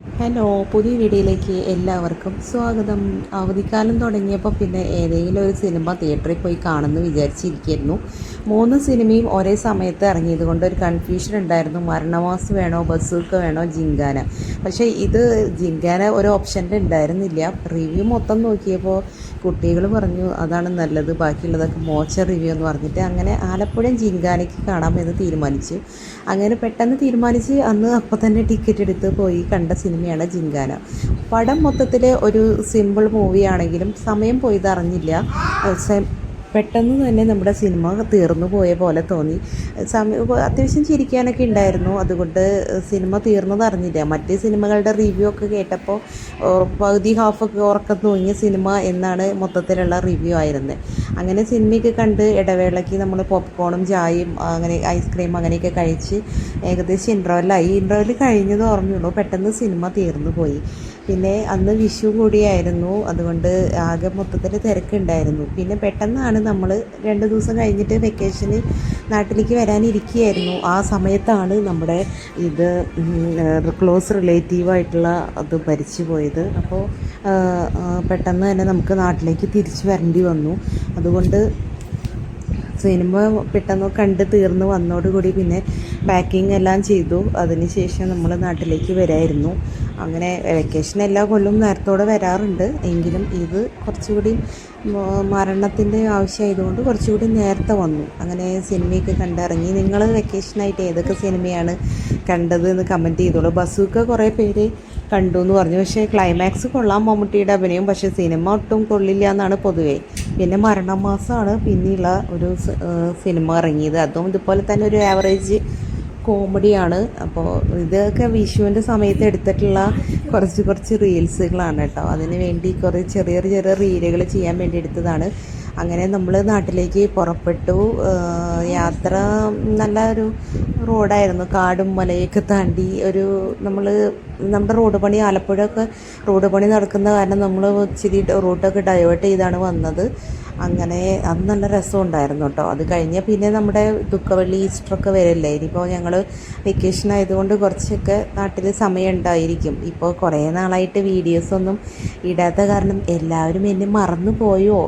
Hello പുതിയ വീഡിയോയിലേക്ക് എല്ലാവർക്കും സ്വാഗതം. അവധിക്കാലം തുടങ്ങിയപ്പോൾ പിന്നെ ഏതെങ്കിലും ഒരു സിനിമ തിയേറ്ററിൽ പോയി കാണുമെന്ന് വിചാരിച്ചിരിക്കുന്നു. മൂന്ന് സിനിമയും ഒരേ സമയത്ത് ഇറങ്ങിയത് കൊണ്ട് ഒരു കൺഫ്യൂഷൻ ഉണ്ടായിരുന്നു. മരണവാസ് വേണോ ബസൂക്ക വേണോ ജിങ്കാന. പക്ഷേ ഇത് ജിങ്കാന ഒരു ഓപ്ഷനിൽ ഉണ്ടായിരുന്നില്ല. റിവ്യൂ മൊത്തം നോക്കിയപ്പോൾ കുട്ടികൾ പറഞ്ഞു അതാണ് നല്ലത് ബാക്കിയുള്ളതൊക്കെ മോശം റിവ്യൂ എന്ന് പറഞ്ഞിട്ട്. അങ്ങനെ ആലപ്പുഴയും ജിങ്കാനയ്ക്ക് കാണാമെന്ന് തീരുമാനിച്ചു. അങ്ങനെ പെട്ടെന്ന് തീരുമാനിച്ച് അന്ന് അപ്പം തന്നെ ടിക്കറ്റ് എടുത്ത് പോയി കണ്ട സിനിമയാണ് ജിങ്കാന. പടം മൊത്തത്തിൽ ഒരു സിമ്പിൾ മൂവിയാണെങ്കിലും സമയം പോയതറിഞ്ഞില്ല. പെട്ടെന്ന് തന്നെ നമ്മുടെ സിനിമ തീർന്നു പോയ പോലെ തോന്നി. സമയം അത്യാവശ്യം ചിരിക്കാനൊക്കെ ഉണ്ടായിരുന്നു. അതുകൊണ്ട് സിനിമ തീർന്നത് അറിഞ്ഞില്ല. മറ്റ് സിനിമകളുടെ റിവ്യൂ ഒക്കെ കേട്ടപ്പോൾ പകുതി ഹാഫൊക്കെ ഉറക്കം തൂങ്ങിയ സിനിമ എന്നാണ് മൊത്തത്തിലുള്ള റിവ്യൂ ആയിരുന്നത് അങ്ങനെ സിനിമയൊക്കെ കണ്ട് ഇടവേളയ്ക്ക് നമ്മൾ പോപ്കോണും ചായയും അങ്ങനെ ഐസ്ക്രീം അങ്ങനെയൊക്കെ കഴിച്ച് ഏകദേശം ഇന്റർവെല്ലായി ഇന്റർവെൽ കഴിഞ്ഞത് ഓർമ്മയുള്ളൂ പെട്ടെന്ന് സിനിമ തീർന്നു പോയി. പിന്നെ അന്ന് വിഷു കൂടിയായിരുന്നു. അതുകൊണ്ട് ആകെ മൊത്തത്തിൽ തിരക്കുണ്ടായിരുന്നു. പിന്നെ പെട്ടെന്നാണ് നമ്മൾ രണ്ട് ദിവസം കഴിഞ്ഞിട്ട് വെക്കേഷന് നാട്ടിലേക്ക് വരാനിരിക്കുകയായിരുന്നു. ആ സമയത്താണ് നമ്മുടെ ഇത് ക്ലോസ് റിലേറ്റീവായിട്ടുള്ള അത് ഭരിച്ചു പോയത്. അപ്പോൾ പെട്ടെന്ന് തന്നെ നമുക്ക് നാട്ടിലേക്ക് തിരിച്ചു വരേണ്ടി വന്നു. അതുകൊണ്ട് സിനിമ പെട്ടെന്ന് കണ്ട് തീർന്ന് വന്നതോടുകൂടി പിന്നെ പാക്കിംഗ് എല്ലാം ചെയ്തു. അതിനുശേഷം നമ്മൾ നാട്ടിലേക്ക് വരായിരുന്നു. അങ്ങനെ വെക്കേഷൻ എല്ലാ കൊല്ലവും നേരത്തോടെ വരാറുണ്ട്. എങ്കിലും ഇത് കുറച്ചുകൂടി മരണത്തിന്റെ ആവശ്യമായതുകൊണ്ട് കുറച്ചുകൂടി നേരത്തെ വന്നു. അങ്ങനെ സിനിമയൊക്കെ കണ്ടിറങ്ങി. നിങ്ങൾ വെക്കേഷനായിട്ട് ഏതൊക്കെ സിനിമയാണ് കണ്ടത് എന്ന് കമന്റ് ചെയ്തോളൂ. ബസ്സൊക്കെ കുറേ പേര് കണ്ടു എന്ന് പറഞ്ഞു. പക്ഷേ ക്ലൈമാക്സ് കൊള്ളാം മമ്മൂട്ടിയുടെ അഭിനയം പക്ഷേ സിനിമ ഒട്ടും കൊള്ളില്ല എന്നാണ് പൊതുവേ. പിന്നെ മരണമാസമാണ് പിന്നെയുള്ള ഒരു സിനിമ ഇറങ്ങിയത്. അതും ഇതുപോലെ തന്നെ ഒരു ആവറേജ് കോമഡിയാണ് അപ്പോൾ ഇതൊക്കെ വിഷുവിന്റെ സമയത്ത് എടുത്തിട്ടുള്ള കുറച്ച് കുറച്ച് റീൽസുകളാണ് കേട്ടോ. അതിന് വേണ്ടി കുറേ ചെറിയ ചെറിയ റീലുകൾ ചെയ്യാൻ വേണ്ടി എടുത്തതാണ്. അങ്ങനെ നമ്മൾ നാട്ടിലേക്ക് പുറപ്പെട്ടു. യാത്ര നല്ല ഒരു റോഡായിരുന്നു. കാടും മലയൊക്കെ താണ്ടി ഒരു നമ്മൾ നമ്മുടെ റോഡ് പണി ആലപ്പുഴ ഒക്കെ റോഡ് പണി നടക്കുന്ന കാരണം നമ്മൾ ഇച്ചിരി റൂട്ടൊക്കെ ഡൈവേർട്ട് ചെയ്താണ് വന്നത്. അങ്ങനെ അത് നല്ല രസമുണ്ടായിരുന്നു കേട്ടോ അത് കഴിഞ്ഞ് പിന്നെ നമ്മുടെ ദുഃഖവെള്ളി ഈസ്റ്ററൊക്കെ വരില്ലേ? ഇനിയിപ്പോൾ ഞങ്ങൾ വെക്കേഷൻ ആയതുകൊണ്ട് കുറച്ചൊക്കെ നാട്ടിൽ സമയം ഉണ്ടായിരിക്കും. ഇപ്പോൾ കുറേ നാളായിട്ട് വീഡിയോസൊന്നും ഇടാത്ത കാരണം എല്ലാവരും എന്നെ മറന്നു പോയോ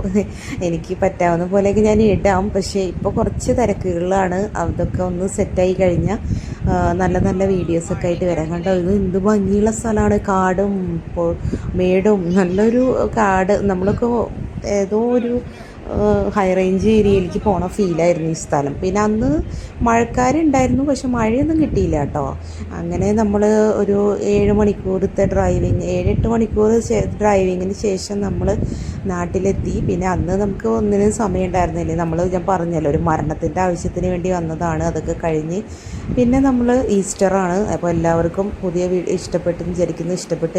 എനിക്ക് പറ്റാവുന്ന പോലെയൊക്കെ ഞാൻ ഇടാം. പക്ഷേ ഇപ്പോൾ കുറച്ച് തിരക്കുകളിലാണ്. അതൊക്കെ ഒന്ന് സെറ്റായി കഴിഞ്ഞാൽ നല്ല നല്ല വീഡിയോസൊക്കെ ആയിട്ട് വരാം. കണ്ടോ? ഇത് എന്ത് ഭംഗിയുള്ള സ്ഥലമാണ്. കാടും മേടും നല്ലൊരു കാട്. നമ്മളൊക്കെ ഏതോ ഒരു ഹൈ റേഞ്ച് ഏരിയയിലേക്ക് പോണ ഫീലായിരുന്നു ഈ സ്ഥലം. പിന്നെ അന്ന് മഴക്കാരുണ്ടായിരുന്നു പക്ഷെ മഴയൊന്നും കിട്ടിയില്ല കേട്ടോ. അങ്ങനെ നമ്മൾ ഒരു ഏഴ് മണിക്കൂറത്തെ ഡ്രൈവിങ് ഏഴെട്ട് മണിക്കൂർ ഡ്രൈവിങ്ങിന് ശേഷം നമ്മൾ നാട്ടിലെത്തി. പിന്നെ അന്ന് നമുക്ക് ഒന്നിനും സമയം ഉണ്ടായിരുന്നില്ല നമ്മൾ ഞാൻ പറഞ്ഞല്ലോ ഒരു മരണത്തിന്റെ ആവശ്യത്തിന് വേണ്ടി വന്നതാണ് അതൊക്കെ കഴിഞ്ഞ്. പിന്നെ നമ്മൾ ഈസ്റ്ററാണ്. അപ്പോൾ എല്ലാവർക്കും പുതിയ വീട് ഇഷ്ടപ്പെട്ടെന്ന് വിചാരിക്കുന്നു. ഇഷ്ടപ്പെട്ട്